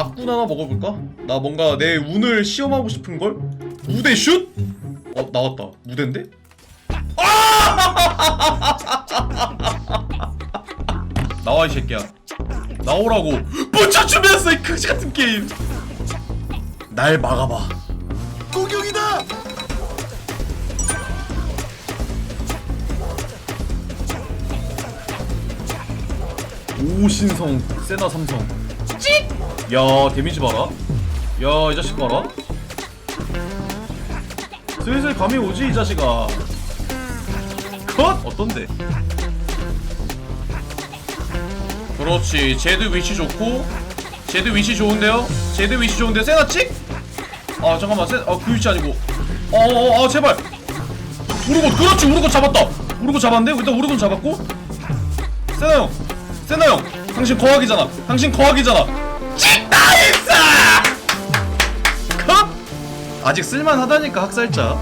앞군 하나 먹어볼까? 나 뭔가 내 운을 시험하고 싶은걸? 무대 슛? 어 나왔다 무대인데? 아! 나와 이 새끼야 나오라고 붙여주면서 이 그지 같은 게임 날 막아봐 공격이다. 오신성 세나 삼성 찍! 야 데미지 봐라. 야이 자식 봐라. 슬슬 감이 오지 이 자식아. 컷! 어떤데? 그렇지. 제드 위치 좋고. 제드 위치 좋은데요? 제드 위치 좋은데 세나 찍? 아 잠깐만. 세 아그 위치 아니고. 어어어 어, 제발. 우르곤 그렇지. 우르곤 잡았다. 우르곤 잡았는데? 일단 우르곤 잡았고. 세나 형. 세나 형 당신 거학이잖아. 당신 거학이잖아. 찍 나이스 컷! 아직 쓸만하다니까 학살자